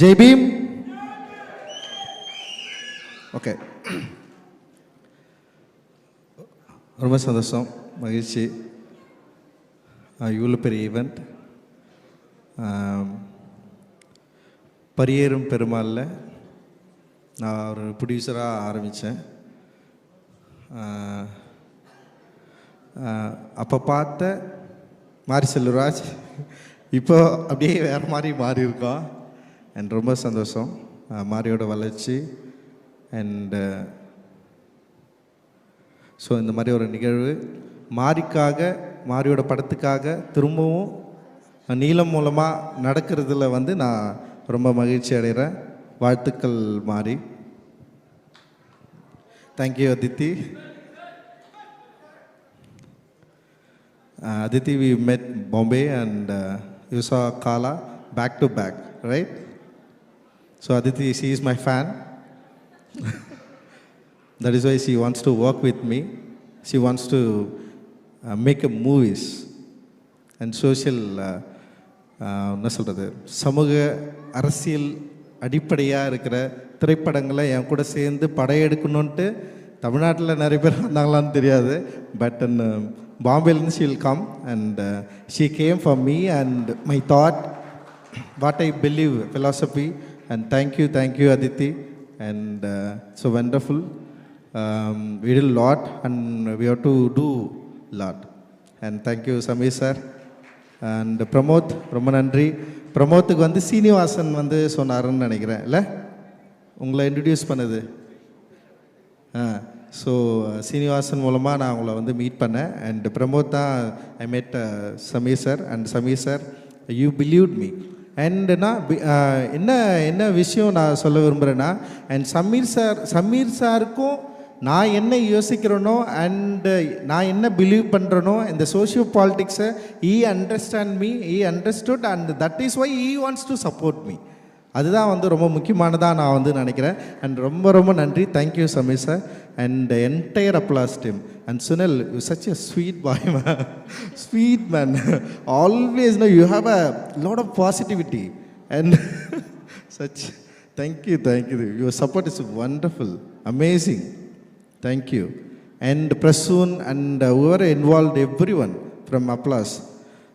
Jai Bhim okay ரொம்ப சந்தோஷம் மகிழ்ச்சி. இவ்வளோ பெரிய ஈவெண்ட் பரியேறும் பெருமாளில் நான் ஒரு ப்ரொடியூசராக ஆரம்பித்தேன் அப்போ பார்த்த மாரி செல்வராஜ் இப்போ அப்படியே வேறு மாதிரி மாறி இருக்கோம் அண்ட் ரொம்ப சந்தோஷம். மாரியோட வளர்ச்சி. அண்டு ஸோ இந்த மாதிரி ஒரு நிகழ்வு. மாரிக்காக மாரியோட படத்துக்காக திரும்பவும் நீளம் மூலமாக நடக்கிறதுல வந்து நான் ரொம்ப மகிழ்ச்சி அடைகிறேன். வாழ்த்துக்கள் மாறி thank you Aditi Aditi we met Bombay and used to call back to back right? So Aditi, she is my fan. that is why she wants to work with me. She wants to uh, make a movies and social, uh, uh, என்ன சொல்கிறது சமூக அரசியல் அடிப்படையாக இருக்கிற திரைப்படங்களை என் கூட சேர்ந்து படையெடுக்கணுன்ட்டு தமிழ்நாட்டில் நிறைய பேர் வந்தாங்களான்னு தெரியாது but பாம்பேலேருந்து she'll come and she came for me and my thought what I believe philosophy and thank you thank you aditi. And uh, so wonderful. Um, we did a lot and we have to do lot. And thank you samir sir. And Pramod ரொம்ப நன்றி. பிரமோத்துக்கு வந்து சீனிவாசன் வந்து சொன்னாருன்னு நினைக்கிறேன். இல்லை? உங்களை introduce பண்ணுது. ஆ so Srinivasan மூலமாக நான் உங்களை வந்து மீட் பண்ணேன். அண்ட் பிரமோத் தான் I met Sameer sir and Sameer sir you believe me அண்டுனா uh, என்ன என்ன விஷயம் நான் சொல்ல விரும்புகிறேன்னா அண்ட் சமீர் சார் சமீர் சாருக்கும் நான் என்ன யோசிக்கிறேனோ அண்டு நான் என்ன பிலீவ் பண்ணுறனோ இந்த socio பாலிட்டிக்ஸை he understand me he understood and that is why he wants to support me அதுதான் வந்து ரொம்ப முக்கியமானதாக நான் வந்து நினைக்கிறேன். அண்ட் ரொம்ப ரொம்ப நன்றி. Thank you Sameer sir and entire applause team And Sunil, you're such a sweet boy, man. sweet man. Always, you know, you have a lot of positivity. And such, thank you, thank you. Your support is wonderful, amazing. Thank you. And Prasoon and uh, whoever involved, everyone from Applause.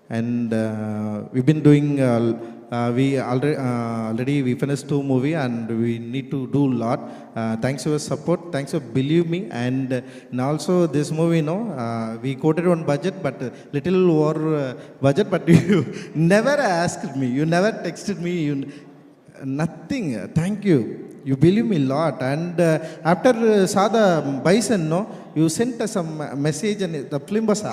And uh, we've been doing uh, uh, we already, uh, already we finished two movie and we need to do a lot. Uh, thanks for your support. Thanks for believe me. And, uh, and also this movie, know, uh, we quoted on budget, but little over uh, budget, but you never asked me. You never texted me. You, Nothing. Thank you. You believe me a lot. And after uh, saw the bison, no, you sent us some message and the film was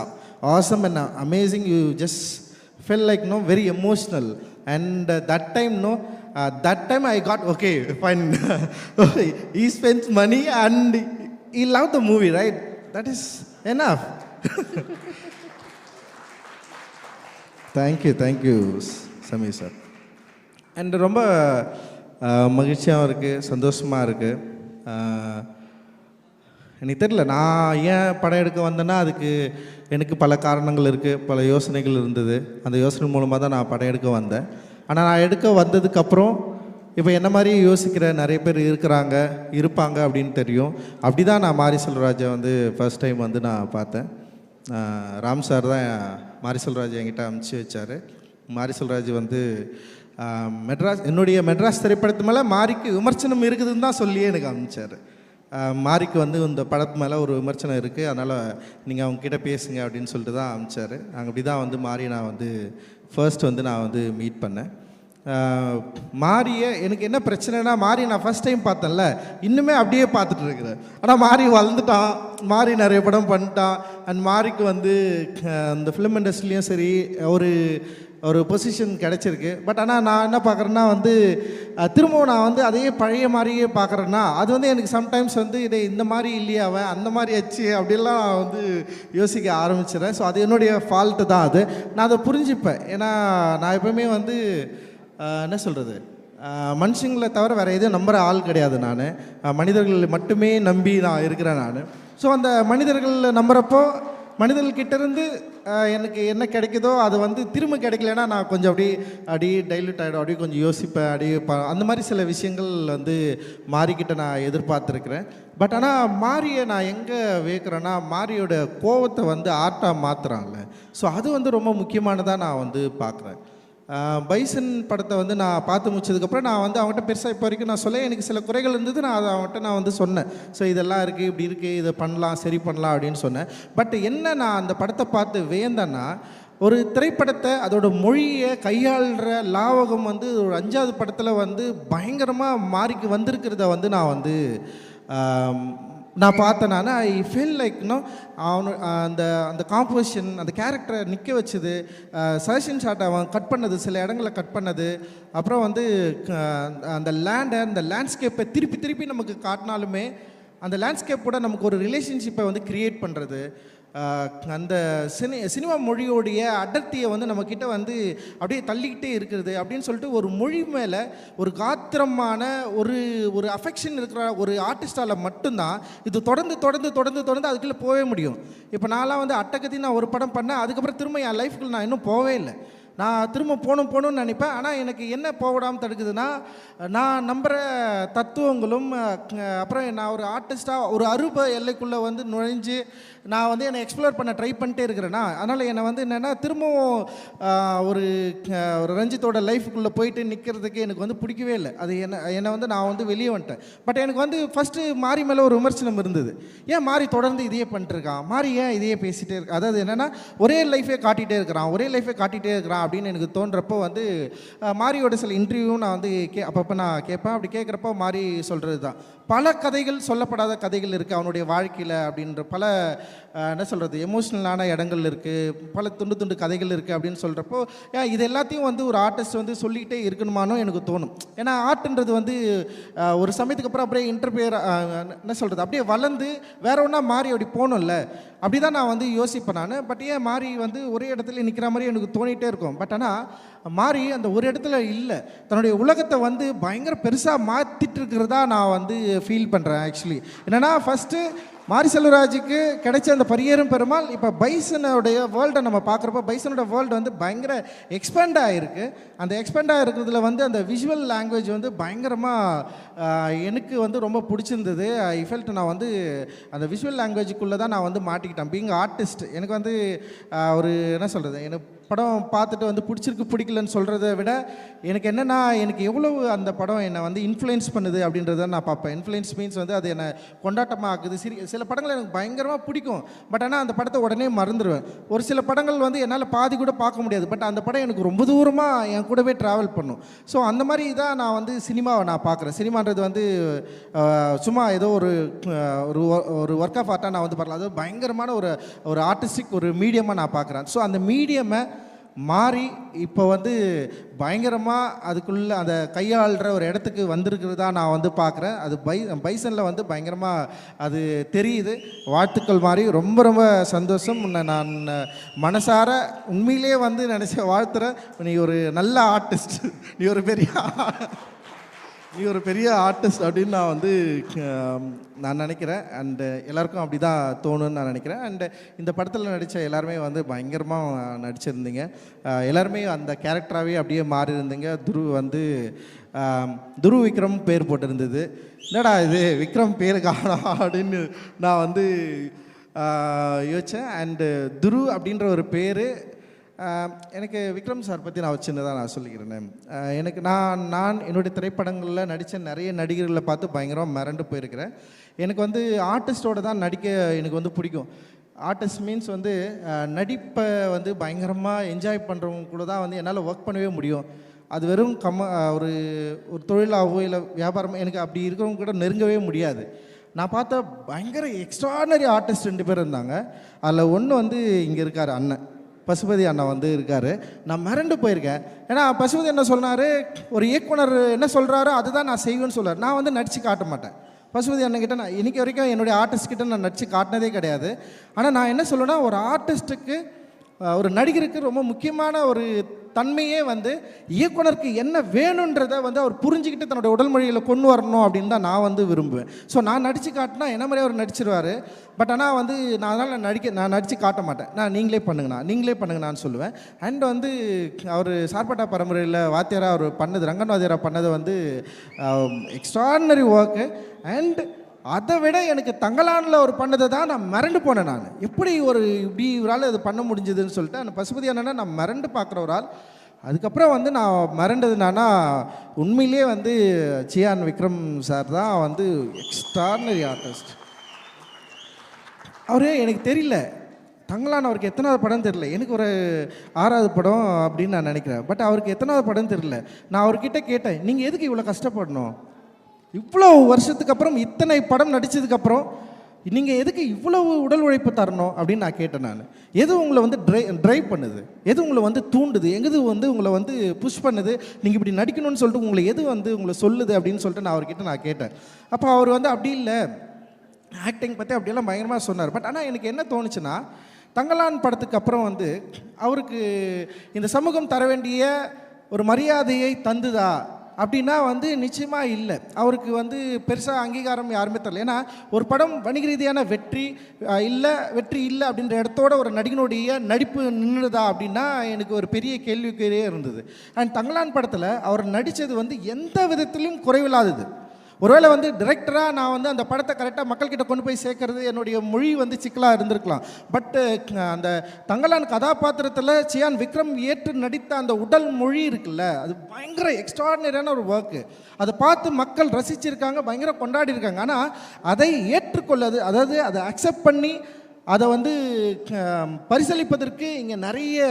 awesome and amazing. You just felt like no very emotional. And uh, that time, no, uh, that time I got okay, fine. he spends money and he loved the movie, right? That is enough. Thank you thank you Sameer sir and ரொம்ப மகிழ்ச்சியாகவும் இருக்குது சந்தோஷமாக இருக்குது எனக்கு தெரியல. நான் ஏன் படம் எடுக்க வந்தேன்னா அதுக்கு எனக்கு பல காரணங்கள் இருக்குது பல யோசனைகள் இருந்தது. அந்த யோசனை மூலமாக தான் நான் படம் எடுக்க வந்தேன். ஆனால் நான் எடுக்க வந்ததுக்கப்புறம் இப்போ என்ன மாதிரி யோசிக்கிற? நிறைய பேர் இருக்கிறாங்க இருப்பாங்க அப்படின்னு தெரியும். அப்படி தான் நான் மாரி செல்வராஜை வந்து ஃபர்ஸ்ட் டைம் வந்து நான் பார்த்தேன். ராம் சார் தான் மாரி செல்வராஜ் என்கிட்ட அமுச்சு வச்சார். மாரி செல்வராஜ் வந்து மெட்ராஸ் என்னுடைய மெட்ராஸ் திரைப்படத்து மேலே மாரிக்கு விமர்சனம் இருக்குதுன்னு தான் சொல்லியே எனக்கு அனுப்பிச்சார். மாரிக்கு வந்து இந்த படத்து மேலே ஒரு விமர்சனம் இருக்குது அதனால் நீங்கள் அவங்கக்கிட்ட பேசுங்க அப்படின்னு சொல்லிட்டு தான் அமிச்சார். நாங்கள் அப்படி தான் வந்து மாரி நான் வந்து ஃபர்ஸ்ட் வந்து நான் வந்து மீட் பண்ணேன். ஆஹ் மாரியை எனக்கு என்ன பிரச்சனைனா மாரி நான் ஃபர்ஸ்ட் டைம் பார்த்தேன்ல இன்னுமே அப்படியே பார்த்துட்டு இருக்கிறேன். ஆனால் மாரி வளர்ந்துட்டான். மாரி நிறைய படம் பண்ணிட்டான். அண்ட் மாரிக்கு வந்து அந்த ஃபிலிம் இண்டஸ்ட்ரிலையும் சரி ஒரு ஒரு பொசிஷன் கிடச்சிருக்கு. பட் ஆனால் நான் என்ன பார்க்குறேன்னா வந்து திரும்பவும் நான் வந்து அதையே பழைய மாதிரியே பார்க்குறேன்னா அது வந்து எனக்கு சம்டைம்ஸ் வந்து இதை இந்த மாதிரி இல்லையே அவன் அந்த மாதிரி ஆச்சு அப்படிலாம் நான் வந்து யோசிக்க ஆரம்பிச்சிடறேன். ஸோ அது என்னுடைய ஃபால்ட்டு தான் அது. நான் அதை புரிஞ்சுப்பேன். ஏன்னா நான் எப்பவுமே வந்து என்ன சொல்கிறது மனுஷங்களை தவிர வேறு எதுவும் நம்புகிற ஆள் கிடையாது நான். மனிதர்கள் மட்டுமே நம்பி நான் இருக்கிறேன் நான். ஸோ அந்த மனிதர்கள் நம்புகிறப்போ மனிதர்கள்கிட்ட இருந்து எனக்கு என்ன கிடைக்குதோ அது வந்து திரும்ப கிடைக்கலன்னா நான் கொஞ்சம் அப்படியே அப்படியே டைல்யூட் ஆகிடும் அப்படியே கொஞ்சம் யோசிப்பேன். அப்படியே அந்த மாதிரி சில விஷயங்கள் வந்து மாறிக்கிட்ட நான் எதிர்பார்த்துருக்குறேன். பட் ஆனால் மாரியை நான் எங்கே வைக்கிறேன்னா மாரியோட கோவத்தை வந்து ஆர்ட்டாக மாற்றுறாங்கல்ல ஸோ அது வந்து ரொம்ப முக்கியமானதாக நான் வந்து பார்க்குறேன் பைசன் படத்தை வந்து நான் பார்த்து முடிச்சதுக்கப்புறம் நான் வந்து அவன்கிட்ட பெருசாக இப்போ வரைக்கும் நான் சொல்ல எனக்கு சில குறைகள் இருந்தது. நான் அதை அவன்கிட்ட நான் வந்து சொன்னேன். ஸோ இதெல்லாம் இருக்குது இப்படி இருக்குது இதை பண்ணலாம் சரி பண்ணலாம் அப்படின்னு சொன்னேன். பட் என்ன நான் அந்த படத்தை பார்த்து வேந்தேன்னா ஒரு திரைப்படத்தை அதோட மொழியை கையாளுற லாவகம் வந்து ஒரு அஞ்சாவது படத்தில் வந்து பயங்கரமாக மாறிக்கு வந்திருக்கிறத வந்து நான் வந்து நான் பார்த்தேன் நான் ஐ ஃபீல் லைக் இன்னும் அவனு அந்த அந்த காம்போசிஷன் அந்த கேரக்டரை நிற்க வச்சது சஜஷன் ஷாட் அவன் கட் பண்ணது சில இடங்களில் கட் பண்ணது அப்புறம் வந்து அந்த லேண்டை அந்த லேண்ட்ஸ்கேப்பை திருப்பி திருப்பி நமக்கு காட்டினாலுமே அந்த லேண்ட்ஸ்கேப் கூட நமக்கு ஒரு ரிலேஷன்ஷிப்பை வந்து க்ரியேட் பண்ணுறது அந்த சினி சினிமா மொழியோடைய அடர்த்தியை வந்து நம்மக்கிட்ட வந்து அப்படியே தள்ளிக்கிட்டே இருக்கிறது அப்படின்னு சொல்லிட்டு ஒரு மொழி மேலே ஒரு காத்திரமான ஒரு ஒரு அஃபெக்ஷன் இருக்கிற ஒரு ஆர்டிஸ்டால் மட்டும்தான் இது தொடர்ந்து தொடர்ந்து தொடர்ந்து தொடர்ந்து அதுக்குள்ளே போகவே முடியும். இப்போ நான்லாம் வந்து அட்டகத்தி நான் ஒரு படம் பண்ணேன் அதுக்கப்புறம் திரும்ப என் லைஃப்குள்ள நான் இன்னும் போகவே இல்லை. நான் திரும்ப போகணும் போகணும்னு நினைப்பேன். ஆனால் எனக்கு என்ன போகடாமல் தடுக்குதுன்னா நான் நம்புகிற தத்துவங்களும் அப்புறம் நான் ஒரு ஆர்டிஸ்ட்டாக ஒரு அருப எல்லைக்குள்ளே வந்து நுழைஞ்சு நான் வந்து என்னை எக்ஸ்ப்ளோர் பண்ண ட்ரை பண்ணிட்டே இருக்கிறேன்னா அதனால் என்னை வந்து என்னென்னா திரும்பவும் ஒரு ஒரு ரஞ்சித்தோட லைஃபுக்குள்ளே போயிட்டு நிற்கிறதுக்கு எனக்கு வந்து பிடிக்கவே இல்லை. அது என்ன என்னை வந்து நான் வந்து வெளியே வந்துட்டேன். பட் எனக்கு வந்து ஃபஸ்ட்டு மாறி மேலே ஒரு விமர்சனம் இருந்தது. ஏன் மாறி தொடர்ந்து இதையே பண்ணிட்டு இருக்கான்? மாறி ஏன் இதையே பேசிகிட்டே இருக்கான் அதாவது என்னென்னா ஒரே லைஃபே காட்டிகிட்டே இருக்கிறான் ஒரே லைஃபே காட்டிகிட்டே இருக்கிறான் அப்படின்னு எனக்கு தோன்றப்போ வந்து மாரியோட சில இன்டர்வியூ நான் வந்து கே அப்பப்போ நான் கேட்பேன். அப்படி கேட்குறப்போ மாறி சொல்கிறது தான் பல கதைகள் சொல்லப்படாத கதைகள் இருக்குது அவனுடைய வாழ்க்கையில் அப்படின்ற பல என்ன சொல்கிறது எமோஷ்னலான இடங்கள் இருக்குது பல துண்டு துண்டு கதைகள் இருக்குது அப்படின்னு சொல்கிறப்போ ஏன் இது எல்லாத்தையும் வந்து ஒரு ஆர்டிஸ்ட் வந்து சொல்லிக்கிட்டே இருக்கணுமானோ எனக்கு தோணும். ஏன்னா ஆர்ட்ன்றது வந்து ஒரு சமயத்துக்கு அப்புறம் அப்படியே இன்டர்பியர் என்ன சொல்கிறது அப்படியே வளர்ந்து வேற ஒன்றா மாறி அப்படி போகணும்ல. அப்படி தான் நான் வந்து யோசிப்பேன் நான். பட் ஏன் மாறி வந்து ஒரே இடத்துல நிற்கிற மாதிரி எனக்கு தோணிகிட்டே இருக்கும். பட் ஆனால் மாறி அந்த ஒரு இடத்துல இல்லை. தன்னுடைய உலகத்தை வந்து பயங்கர பெருசாக மாற்றிட்டு இருக்கிறதா நான் வந்து ஃபீல் பண்ணுறேன் ஆக்சுவலி என்னென்னா ஃபஸ்ட்டு மாரி செல்வராஜுக்கு கிடைச்ச அந்த பரியேறும் பெருமாள் இப்போ பைசனுடைய வேர்ல்டை நம்ம பார்க்குறப்ப பைசனோட வேர்ல்டு வந்து பயங்கர எக்ஸ்பேண்ட் ஆகிருக்கு அந்த எக்ஸ்பேண்ட் ஆகிருக்கிறதுல வந்து அந்த விஷுவல் லாங்குவேஜ் வந்து பயங்கரமாக எனக்கு வந்து ரொம்ப பிடிச்சிருந்தது. ஐ ஃபெல்ட் நான் வந்து அந்த விஷுவல் லாங்குவேஜுக்குள்ளே தான் நான் வந்து மாட்டிக்கிட்டேன். பீங் ஆர்டிஸ்ட் எனக்கு வந்து ஒரு என்ன சொல்கிறது எனக்கு படம் பார்த்துட்டு வந்து பிடிச்சிருக்கு பிடிக்கலன்னு சொல்கிறத விட எனக்கு என்னென்னா எனக்கு எவ்வளவு அந்த படம் என்னை வந்து இன்ஃப்ளூயன்ஸ் பண்ணுது அப்படின்றத நான் பார்ப்பேன். இன்ஃப்ளூயன்ஸ் மீன்ஸ் வந்து அது என்னை கொண்டாட்டமாக ஆக்குது. சிரி சில படங்கள் எனக்கு பயங்கரமாக பிடிக்கும். பட் ஆனால் அந்த படத்தை உடனே மறந்துடுவேன் ஒரு சில படங்கள் வந்து என்னால் பாதி கூட பார்க்க முடியாது. பட் அந்த படம் எனக்கு ரொம்ப தூரமாக என் கூடவே ட்ராவல் பண்ணும். ஸோ அந்த மாதிரி தான் நான் வந்து சினிமாவை நான் பார்க்குறேன். சினிமான்றது வந்து சும்மா ஏதோ ஒரு ஒரு ஒரு ஒர்க் ஆஃப் ஆர்ட்டாக நான் வந்து பார்க்கலாம். அது பயங்கரமான ஒரு ஒரு ஆர்டிஸ்டிக் ஒரு மீடியமாக நான் பார்க்குறேன். ஸோ அந்த மீடியமை மாறி இப்போ வந்து பயங்கரமாக அதுக்குள்ளே அந்த கையாளுற ஒரு இடத்துக்கு வந்திருக்கிறதா நான் வந்து பார்க்குறேன் அது பை பைசனில் வந்து பயங்கரமாக அது தெரியுது. வாழ்த்துக்கள் மாதிரி ரொம்ப ரொம்ப சந்தோஷம். உன்னை நான் மனசார உண்மையிலேயே வந்து நினச்ச வாழ்த்துறேன். நீ ஒரு நல்ல ஆர்டிஸ்ட் நீ ஒரு பெரிய நீ ஒரு பெரிய ஆர்டிஸ்ட் அப்படின்னு நான் வந்து நான் நினைக்கிறேன். அண்டு எல்லாருக்கும் அப்படி தான் தோணுன்னு நான் நினைக்கிறேன். அண்டு இந்த படத்தில் நடித்த எல்லாருமே வந்து பயங்கரமாக நடிச்சிருந்தீங்க. எல்லாருமே அந்த கேரக்டராகவே அப்படியே மாறி இருந்தீங்க துரு வந்து துருவ் துரு விக்ரம் பேர் போட்டிருந்தது. என்னடா இது விக்ரம் பேர் காணும் அப்படின்னு நான் வந்து யோசித்தேன் அண்டு துரு அப்படின்ற ஒரு பேர் எனக்கு விக்ரம் சார் பற்றி நான் சின்னதாக நான் சொல்லிக்கிறேன். எனக்கு நான் நான் என்னுடைய திரைப்படங்களில் நடித்த நிறைய நடிகர்களை பார்த்து பயங்கரமாக மிரண்டு போயிருக்கிறேன். எனக்கு வந்து ஆர்டிஸ்டோடு தான் நடிக்க எனக்கு வந்து பிடிக்கும். ஆர்டிஸ்ட் மீன்ஸ் வந்து நடிப்பை வந்து பயங்கரமாக என்ஜாய் பண்ணுறவங்க கூட தான் வந்து என்னால் ஒர்க் பண்ணவே முடியும். அது வெறும் கம்ம ஒரு ஒரு தொழிலாகவோ இல்லை வியாபாரமோ எனக்கு அப்படி இருக்கிறவங்க கூட நெருங்கவே முடியாது. நான் பார்த்த பயங்கர எக்ஸ்ட்ரானரி ஆர்டிஸ்ட் ரெண்டு பேர் இருந்தாங்க. அதில் ஒன்று வந்து இங்கே இருக்கார் அண்ணன். பசுபதி அண்ணா வந்து இருக்கார். நான் மிரண்டு போயிருக்கேன். ஏன்னா பசுபதி என்ன சொன்னார் ஒரு இயக்குனர் என்ன சொல்கிறாரோ அதுதான் நான் செய்வேன்னு சொல்கிறார் நான் வந்து நடித்து காட்ட மாட்டேன். பசுபதி அண்ணன்கிட்ட நான் இன்றைக்கி வரைக்கும் என்னுடைய ஆர்டிஸ்ட்கிட்ட நான் நடித்து காட்டினதே கிடையாது. ஆனால் நான் என்ன சொல்லுன்னா ஒரு ஆர்டிஸ்ட்டுக்கு ஒரு நடிகருக்கு ரொம்ப முக்கியமான ஒரு தன்மையே வந்து இயக்குனருக்கு என்ன வேணுன்றதை வந்து அவர் புரிஞ்சுக்கிட்டு தன்னோட உடல் மொழியில் கொண்டு வரணும் அப்படின்னு தான் நான் வந்து விரும்புவேன். ஸோ நான் நடித்து காட்டினா என்ன மாதிரி அவர் நடிச்சிருவார்? பட் ஆனால் வந்து நான் அதனால் நடிக்க நான் நடித்து காட்ட மாட்டேன். நான் நீங்களே பண்ணுங்கண்ணா நீங்களே பண்ணுங்கண்ணான்னு சொல்லுவேன். அண்ட் வந்து அவர் சார்பட்டா பரம்பரையில் வாத்தியாராக அவர் பண்ணது ரங்கன் வாத்தியாராக பண்ணது வந்து எக்ஸ்ட்ராடினரி ஒர்க்கு அண்ட் அதை விட எனக்கு தங்கலானில் அவர் பண்ணதை தான் நான் மிரண்டு போனேன் நான். எப்படி ஒரு இப்படி இவரால் இது பண்ண முடிஞ்சதுன்னு சொல்லிட்டு அந்த பசுபதி அண்ணனை நான் மிரண்டு பார்க்குற ஒரு ஆள் அதுக்கப்புறம் வந்து நான் மிரண்டது என்னன்னா உண்மையிலேயே வந்து சியான் விக்ரம் சார் தான் வந்து எக்ஸ்ட்ரானரி ஆர்டிஸ்ட் அவரு எனக்கு தெரியல தங்கலான் அவருக்கு எத்தனாவது படம் தெரியல. எனக்கு ஒரு ஆறாவது படம் அப்படின்னு நான் நினைக்கிறேன். பட் அவருக்கு எத்தனாவது படம் தெரியல. நான் அவர்கிட்ட கேட்டேன் நீங்கள் எதுக்கு இவ்வளோ கஷ்டப்படணும்? இவ்வளோ வருஷத்துக்கு அப்புறம் இத்தனை படம் நடித்ததுக்கப்புறம் நீங்கள் எதுக்கு இவ்வளவு உடல் உழைப்பு தரணும் அப்படின்னு நான் கேட்டேன் நான். எது உங்களை வந்து ட்ரை ட்ரைவ் பண்ணுது? எது உங்களை வந்து தூண்டுது? எது வந்து உங்களை வந்து புஷ் பண்ணுது? நீங்கள் இப்படி நடிக்கணும்னு சொல்லிட்டு உங்களை எது வந்து உங்களை சொல்லுது அப்படின்னு சொல்லிட்டு நான் அவர்கிட்ட நான் கேட்டேன். அப்போ அவர் வந்து அப்படி இல்லை. ஆக்டிங் பற்றி அப்படியெல்லாம் பயங்கரமாக சொன்னார். பட் ஆனால் எனக்கு என்ன தோணுச்சுன்னா தங்கலான் படத்துக்கு அப்புறம் வந்து அவருக்கு இந்த சமூகம் தர வேண்டிய ஒரு மரியாதையை தந்துதா? அப்படின்னா வந்து நிச்சயமாக இல்லை. அவருக்கு வந்து பெருசாக அங்கீகாரம் யாருமே தரல. ஏன்னா ஒரு படம் வணிக ரீதியான வெற்றி இல்லை வெற்றி இல்லை அப்படின்ற இடத்தோட ஒரு நடிகனுடைய நடிப்பு நின்றுதா அப்படின்னா எனக்கு ஒரு பெரிய கேள்விக்குறியே இருந்தது. அண்ட் தங்கலான் படத்தில் அவர் நடித்தது வந்து எந்த விதத்திலும் குறைவில்லாதது. ஒருவேளை வந்து டிரெக்டராக நான் வந்து அந்த படத்தை கரெக்டாக மக்கள்கிட்ட கொண்டு போய் சேர்க்கறது என்னுடைய மொழி வந்து சிக்கலாக இருந்திருக்கலாம். பட்டு அந்த தங்கலான் கதாபாத்திரத்தில் சியான் விக்ரம் ஏற்று நடித்த அந்த உடல் மொழி இருக்குல்ல அது பயங்கர எக்ஸ்ட்ராடினரியான ஒரு ஒர்க்கு அதை பார்த்து மக்கள் ரசிச்சிருக்காங்க பயங்கர கொண்டாடி இருக்காங்க ஆனால் அதை ஏற்றுக்கொள்ளது அதாவது அதை அக்செப்ட் பண்ணி அதை வந்து பரிசளிப்பதற்கு இங்கே நிறைய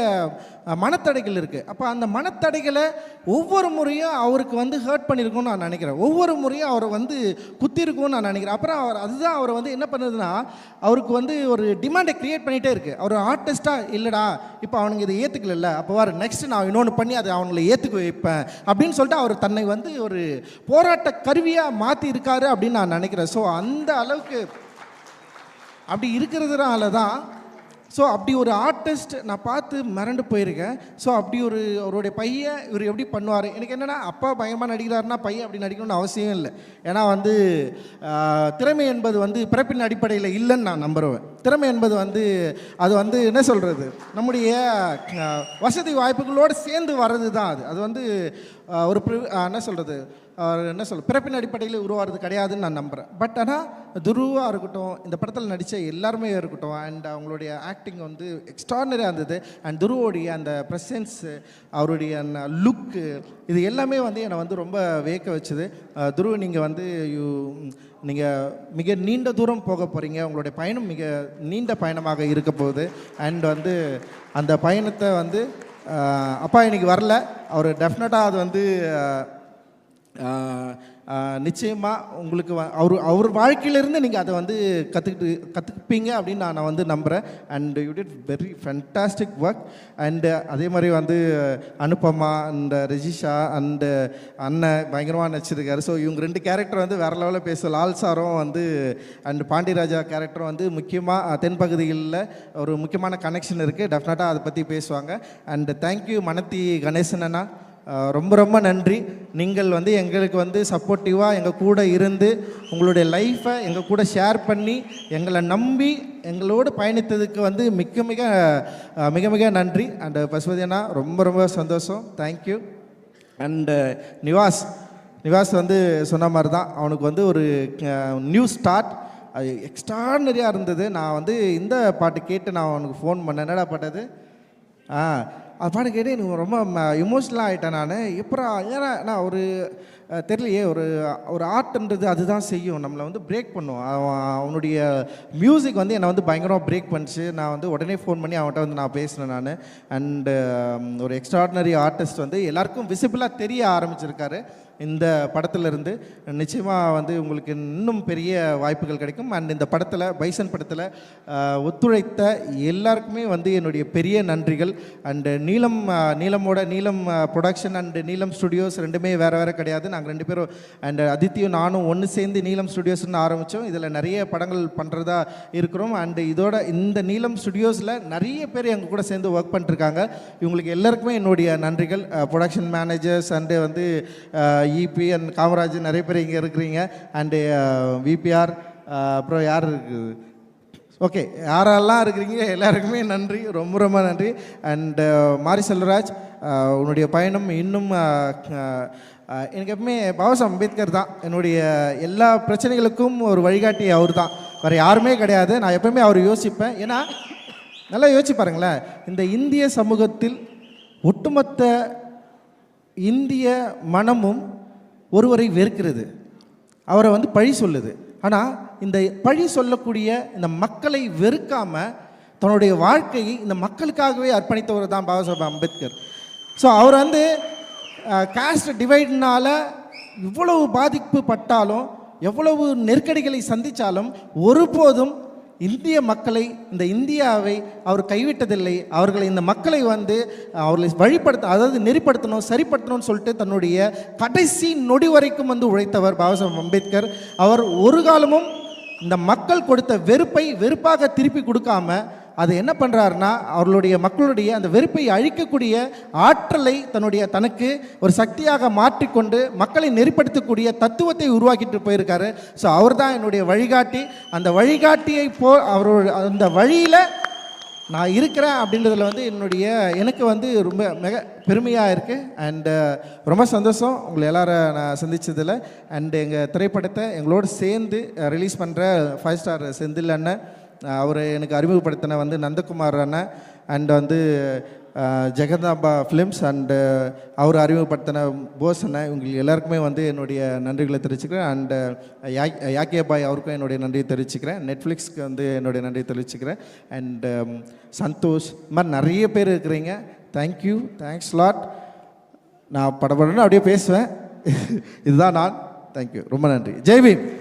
மனத்தடைகள் இருக்குது அப்போ அந்த மனத்தடைகளை ஒவ்வொரு முறையும் அவருக்கு வந்து ஹர்ட் பண்ணியிருக்கும்னு நான் நினைக்கிறேன். ஒவ்வொரு முறையும் அவரை வந்து குத்திருக்கும்னு நான் நினைக்கிறேன். அப்புறம் அவர் அதுதான் அவர் வந்து என்ன பண்ணுதுன்னா அவருக்கு வந்து ஒரு டிமாண்டை க்ரியேட் பண்ணிகிட்டே இருக்குது அவர் ஆர்டிஸ்ட்டாக இல்லைடா இப்போ அவனுங்க இதை ஏற்றுக்கல அப்போ வர நெக்ஸ்ட் நான் இன்னொன்று பண்ணி அதை அவங்களை ஏற்றுக்க வைப்பேன். அப்படின்னு சொல்லிட்டு அவர் தன்னை வந்து ஒரு போராட்ட கருவியாக மாற்றி இருக்காரு அப்படின்னு நான் நினைக்கிறேன். ஸோ அந்த அளவுக்கு அப்படி இருக்கிறதுனால தான் ஸோ அப்படி ஒரு ஆர்டிஸ்ட் நான் பார்த்து மிரண்டு போயிருக்கேன். ஸோ அப்படி ஒரு அவருடைய பையன் இவர் எப்படி பண்ணுவார்? எனக்கு என்னென்னா அப்பா பயமாக நடிக்கிறாருன்னா பையன் அப்படி நடிக்கணும்னு அவசியம் இல்லை. ஏன்னா வந்து திறமை என்பது வந்து பிறப்பின் அடிப்படையில் இல்லைன்னு நான் நம்புறேன் திறமை என்பது வந்து அது வந்து என்ன சொல்கிறது நம்முடைய வசதி வாய்ப்புகளோடு சேர்ந்து வர்றது தான் அது. அது வந்து ஒரு என்ன சொல்கிறது என்ன சொல்ல பிறப்பின் அடிப்படையில் உருவாகிறது கிடையாதுன்னு நான் நம்புகிறேன் பட் ஆனால் துருவாக இருக்கட்டும் இந்த படத்தில் நடித்த எல்லாருமே இருக்கட்டும் அண்ட் அவங்களுடைய ஆக்டிங் வந்து எக்ஸ்ட்ரானரியாக இருந்தது. அண்ட் துருவோடைய அந்த ப்ரெசன்ஸு அவருடைய அந்த லுக்கு இது எல்லாமே வந்து என்னை வந்து ரொம்ப வியக்க வச்சுது. துருவ நீங்கள் வந்து யூ நீங்கள் மிக நீண்ட தூரம் போக போகிறீங்க உங்களுடைய பயணம் மிக நீண்ட பயணமாக இருக்க போகுது. அண்ட் வந்து அந்த பயணத்தை வந்து அப்பா இன்னைக்கு வரல. அவர் டெஃபினட்டாக அது வந்து நிச்சயமாக உங்களுக்கு அவர் அவர் வாழ்க்கையிலேருந்து நீங்கள் அதை வந்து கற்றுக்கிட்டு கற்றுப்பீங்க அப்படின்னு நான் நான் வந்து நம்புகிறேன் and you did very fantastic work and அதே மாதிரி வந்து அனுபமா அண்ட் ரெஜிஷா அண்டு அண்ணன் பயங்கரமாக நடிச்சிருக்காரு. ஸோ இவங்க ரெண்டு கேரக்டர் வந்து வேறு லெவலில் பேச. லால் சாரும் வந்து அண்ட் பாண்டியராஜா கேரக்டரும் வந்து முக்கியமாக தென்பகுதிகளில் ஒரு முக்கியமான கனெக்ஷன் இருக்குது டெஃபினட்டாக அதை பற்றி பேசுவாங்க. And thank you Manathi Ganesan அண்ணா. ரொம்ப ரொம்ப நன்றி. நீங்கள் வந்து எங்களுக்கு வந்து சப்போர்ட்டிவாக எங்கள் கூட இருந்து உங்களுடைய லைஃப்பை எங்கள் கூட ஷேர் பண்ணி எங்களை நம்பி எங்களோடு பயணித்ததுக்கு வந்து மிக மிக மிக மிக நன்றி. அண்டு பசுபதி அண்ணா ரொம்ப ரொம்ப சந்தோஷம். தேங்க்யூ அண்டு நிவாஸ் நிவாஸ் வந்து சொன்ன மாதிரி தான் அவனுக்கு வந்து ஒரு நியூ ஸ்டார்ட் அது எக்ஸ்ட்ரானரியாக இருந்தது. நான் வந்து இந்த பாட்டு கேட்டு நான் அவனுக்கு ஃபோன் பண்ணேன். என்னடா பாட்டது ஆ அது பாட்டு கேட்டு எனக்கு ரொம்ப இமோஷ்னலாக ஆகிட்டேன் நான். எப்பரா ஏன்னா நான் ஒரு தெரியலையே ஒரு ஒரு ஆர்ட்ன்றது அதுதான் செய்யும். நம்மளை வந்து பிரேக் பண்ணும். அவன் அவனுடைய மியூசிக் வந்து என்னை வந்து பயங்கரமாக பிரேக் பண்ணிச்சு. நான் வந்து உடனே ஃபோன் பண்ணி அவன்கிட்ட வந்து நான் பேசினேன் நான். அண்டு ஒரு எக்ஸ்ட்ராடினரி ஆர்டிஸ்ட் வந்து எல்லாருக்கும் விசிபிளாக தெரிய ஆரம்பிச்சிருக்காரு. இந்த படத்திலிருந்து நிச்சயமாக வந்து உங்களுக்கு இன்னும் பெரிய வாய்ப்புகள் கிடைக்கும். அண்ட் இந்த படத்தில் பைசன் படத்தில் ஒத்துழைத்த எல்லாருக்குமே வந்து என்னுடைய பெரிய நன்றிகள். அண்டு நீலம் நீளமோட நீலமோட நீலம் ப்ரொடக்ஷன் அண்டு நீலம் ஸ்டுடியோஸ் ரெண்டுமே வேறு வேறு கிடையாது. நாங்கள் ரெண்டு பேரும் அண்ட் அதித்தியும் நானும் ஒன்று சேர்ந்து நீலம் ஸ்டுடியோஸ்னு ஆரம்பித்தோம் இதில் நிறைய படங்கள் பண்ணுறதா இருக்கிறோம். அண்டு இதோட இந்த நீலம் ஸ்டுடியோஸில் நிறைய பேர் எங்கள் கூட சேர்ந்து ஒர்க் பண்ணிட்டுருக்காங்க இவங்களுக்கு எல்லாருக்குமே என்னுடைய நன்றிகள். ப்ரொடக்ஷன் மேனேஜர்ஸ் அண்டு வந்து இபி அண்ட் காமராஜ் நிறைய பேர் இங்கே இருக்கிறீங்க. அண்டு விபிஆர் uh, uh, அப்புறம் யார் இருக்குது? ஓகே யாரெல்லாம் இருக்கிறீங்க? எல்லாருக்குமே நன்றி. ரொம்ப ரொம்ப நன்றி. அண்டு uh, மாரி செல்வராஜ் உன்னுடைய பயணம் இன்னும் எனக்கு எப்பவுமே பாபாசாஹ் அம்பேத்கர் தான். என்னுடைய எல்லா பிரச்சனைகளுக்கும் ஒரு வழிகாட்டி அவர் தான். வேறு யாருமே கிடையாது. நான் எப்பவுமே அவர் யோசிப்பேன். ஏன்னா நல்லா யோசிச்சு பாருங்களேன். இந்த இந்திய சமூகத்தில் ஒட்டுமொத்த இந்திய மனமும் ஒருவரை வெறுக்கிறது. அவரை வந்து பழி சொல்லுது. ஆனால் இந்த பழி சொல்லக்கூடிய இந்த மக்களை வெறுக்காமல் தன்னுடைய வாழ்க்கையை இந்த மக்களுக்காகவே அர்ப்பணித்தவர் தான் பாபா சாஹேப் அம்பேத்கர். ஸோ அவர் வந்து காஸ்ட் டிவைட்னால் இவ்வளவு பாதிப்பு பட்டாலும் எவ்வளவு நெருக்கடிகளை சந்தித்தாலும் ஒருபோதும் இந்திய மக்களை இந்த இந்தியாவை அவர் கைவிட்டதில்லை. அவர்களை இந்த மக்களை வந்து அவர்களை வழிபடுத்த அதாவது நெறிப்படுத்தணும் சரிப்படுத்தணும்னு சொல்லிட்டு தன்னுடைய கடைசி நொடி வரைக்கும் வந்து உழைத்தவர் பாபாசாஹப் அம்பேத்கர். அவர் ஒரு காலமும் இந்த மக்கள் கொடுத்த வெறுப்பை வெறுப்பாக திருப்பி கொடுக்காம அது என்ன பண்ணுறாருன்னா அவர்களுடைய மக்களுடைய அந்த வெறுப்பை அழிக்கக்கூடிய ஆற்றலை தன்னுடைய தனக்கு ஒரு சக்தியாக மாற்றிக்கொண்டு மக்களை நெறிப்படுத்தக்கூடிய தத்துவத்தை உருவாக்கிட்டு போயிருக்காரு. ஸோ அவர் தான் என்னுடைய வழிகாட்டி. அந்த வழிகாட்டியை போ அவரோட அந்த வழியில் நான் இருக்கிறேன் அப்படின்றதுல வந்து என்னுடைய எனக்கு வந்து ரொம்ப மிக பெருமையாக இருக்குது அண்டு uh, ரொம்ப சந்தோஷம் உங்களை எல்லாரும் நான் சந்தித்ததில் அண்டு எங்கள் திரைப்படத்தை எங்களோடு சேர்ந்து ரிலீஸ் பண்ணுற ஃபைவ் ஸ்டார் செந்தில் அண்ணன். அவர் எனக்கு அறிமுகப்படுத்தின வந்து நந்தகுமார் அண்ணன் அண்ட் வந்து ஜெகதாம்பா ஃபிலிம்ஸ் அண்டு அவர் அறிமுகப்படுத்தின போஸ் அண்ணன் இவங்களுக்கு எல்லாருக்குமே வந்து என்னுடைய நன்றிகளை தெரிவிச்சுக்கிறேன். அண்டு யாக்கிய பாய் அவருக்கும் என்னுடைய நன்றியை தெரிவிச்சுக்கிறேன். நெட்ஃப்ளிக்ஸ்க்கு வந்து என்னுடைய நன்றியை தெரிவிச்சுக்கிறேன். அண்டு சந்தோஷ் இந்த மாதிரி நிறைய பேர் இருக்கிறீங்க. தேங்க்யூ தேங்க்ஸ் லாட் நான் படப்படன்னு அப்படியே பேசுவேன். இதுதான் நான். தேங்க்யூ ரொம்ப நன்றி. ஜெய்பீம்.